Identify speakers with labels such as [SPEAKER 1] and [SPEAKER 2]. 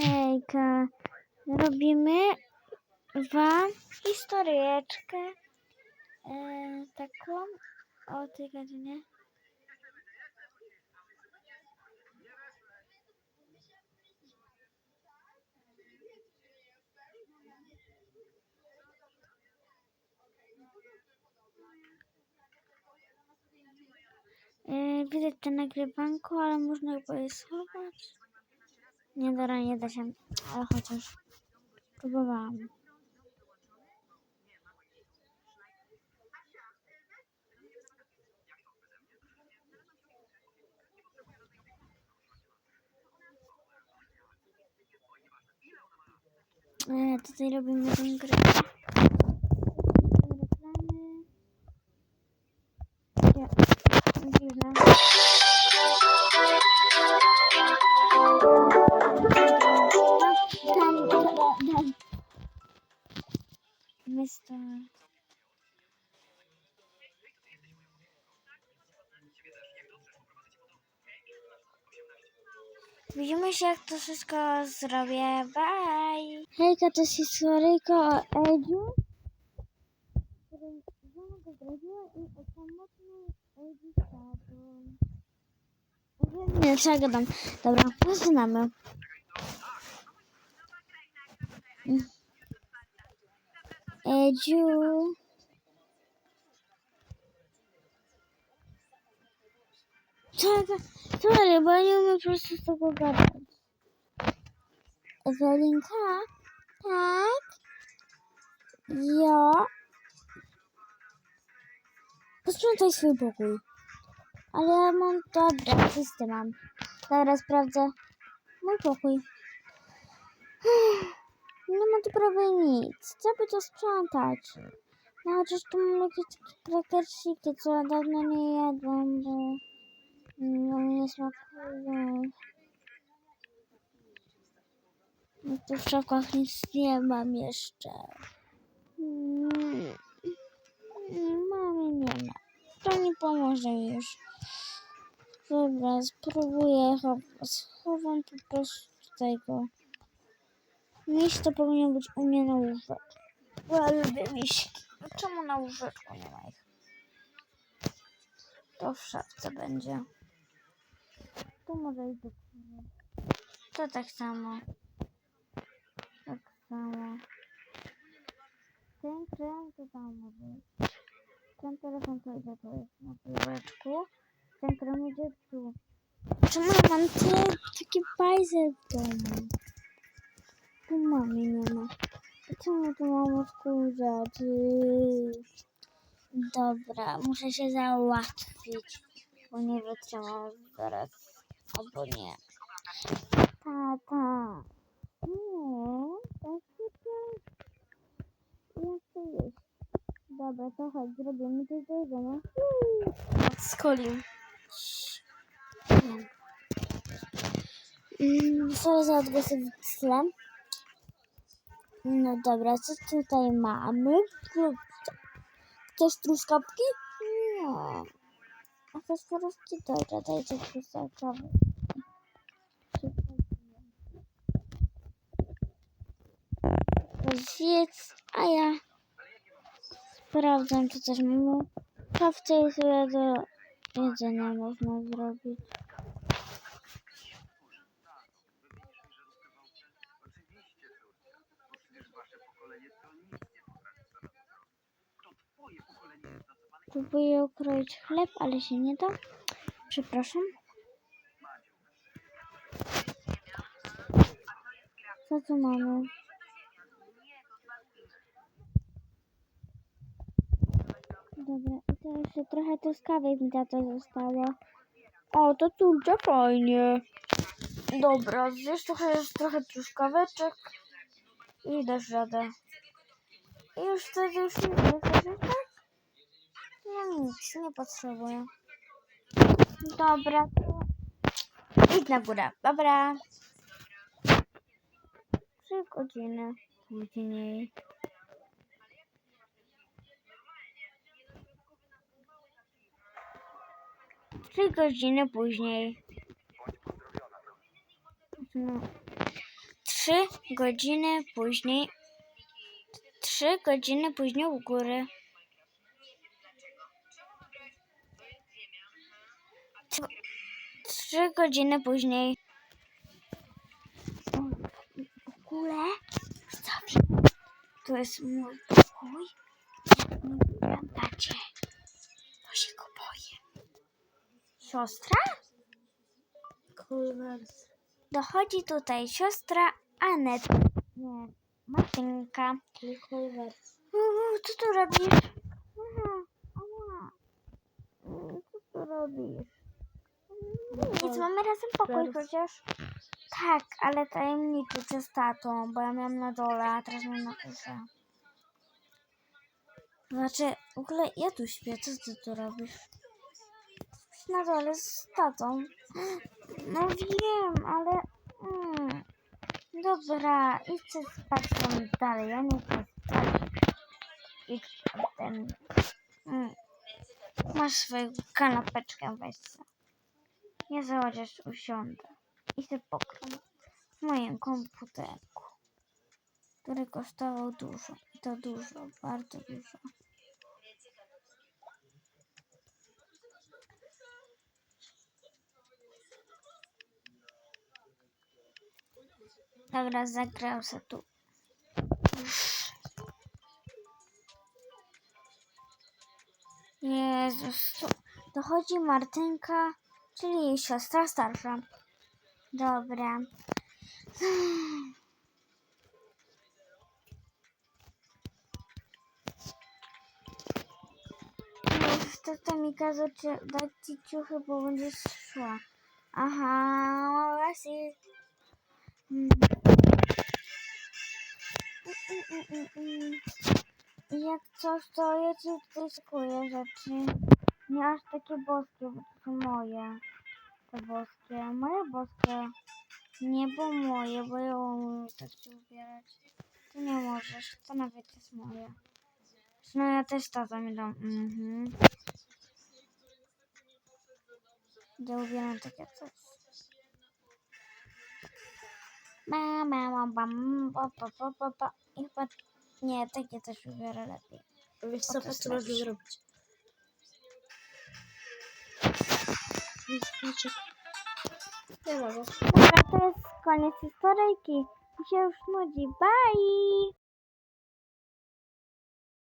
[SPEAKER 1] Hejka, robimy wam historyjeczkę e, taką o tej godzinie. E, widać to nagrywanko, ale można chyba je schować. Nie, dobra, nie da się, ale chociaż próbowałam. E, tutaj robimy tę grę. Reklamy. Ja, dziwne. Mister. Widzimy się, jak to wszystko zrobię. Bye! Hejka, to jest historyjka o Edziu, której żona go zdradziła i o samotnej Edzi z tatą. Nie, co ja gadam. Dobra, zaczynamy. Edziu. Czekaj, sorry, bo ja nie umiem po prostu z tego gadać. Ewelinka? Tak? Ja? Posprzątaj swój pokój. Ale ja mam, dobra, czysty mam. Dobra, sprawdzę. Mój pokój. Nie ma tu prawie nic. Trzeba to sprzątać. No chociaż tu mam jakieś takie krakersiki, co ja dawno nie jadłam, bo no, nie smakują. No tu w szafkach nic nie mam jeszcze. Mm. Mamy nie ma. To nie pomoże już. Dobra, spróbuję. chow- Schowam po prostu tego. Miś to powinno być u mnie na łóżeczku. Bo ja lubię miśki. Czemu na łóżeczku nie ma ich? To w szafce będzie. Tu może iść do kuchni. To tak samo. Tak samo. Ten krem to tam może iść. Ten telefon to idzie to jest na półeczku. Ten krem idzie tu. Czemu mam tyle taki bajzel w domu? Tu mamy nie ma. Czemu tu mam odkurzać? Dobra, muszę się załatwić, bo nie wytrzymam zaraz, albo nie. Tata. Nie, tak tylko... Ja chcę jeść. Dobra, to chodź, zrobimy coś do jedzenia. Z Kolim. Mm, sorry za odgłosy w tle. No dobra, co tutaj mamy? Chcesz truskawki? Nie. A chcesz truskawki? Dobra, dajcie truskawkowe. Zjedz, a ja sprawdzam, czy coś mamy. Kawce i sobie do jedzenia można zrobić. Próbuję ukroić chleb, ale się nie da. Przepraszam. Co tu mamy? Dobra, i to jeszcze trochę truskawek mi to zostało. O, to córcia fajnie. Dobra, zjesz trochę, trochę truskaweczek i dasz radę. I już wtedy już nie tak? Ja nic nie potrzebuję. Dobra, idź na górę. Dobra. Trzy godziny później. Trzy godziny później. No. Trzy godziny później. Trzy godziny później u góry. Trzy- godziny później. W ogóle, widzowie, to jest mój pokój. Nie pamiętacie, bo się go boję. Siostra?
[SPEAKER 2] Kulwers.
[SPEAKER 1] Dochodzi tutaj siostra Anet. Nie, Martynka.
[SPEAKER 2] Kulwers.
[SPEAKER 1] Co tu robisz? Aha. Mm, Co tu robisz? Nic, mamy razem pokój chociaż. Tak, ale tajemniczy czy z tatą, bo ja miałam na dole, a teraz mam na górze. Znaczy, w ogóle ja tu śpię, co ty tu robisz? Na dole z tatą. No wiem, ale... Mm. Dobra, idźcie spać tam dalej, ja nie chcę spać. Ode mnie. Mm. Masz swoją kanapeczkę, weź se. Ja chociaż usiądę i się pokram w moim komputerku, który kosztował dużo. I to dużo, bardzo dużo. Dobra, zagrał se tu. Jezus, dochodzi Martynka, czyli siostra starsza. Dobra. Jezus, tata mi kazał dać ci ciuchy, bo będziesz szła. Aha, właśnie. Mm. Mm, mm, Jak coś, to ja ci tutaj szykuję rzeczy. Nie aż takie boskie, bo to są moje. Te boskie. Moje boskie. Nie, bo moje, bo ja umiem tak się ubierać. Ty nie możesz, to nawet jest moje. No ja też to mi dam. Mhm. Ja ubieram takie coś. Ma, ma, ma, bam, pa, pa, pa, pa, pa. I chyba nie, takie też ubiorę lepiej.
[SPEAKER 2] Wiesz co, patrz co można zrobić. Nie mogę.
[SPEAKER 1] Dobra, to jest koniec historyjki. Mi się już nudzi. Bye!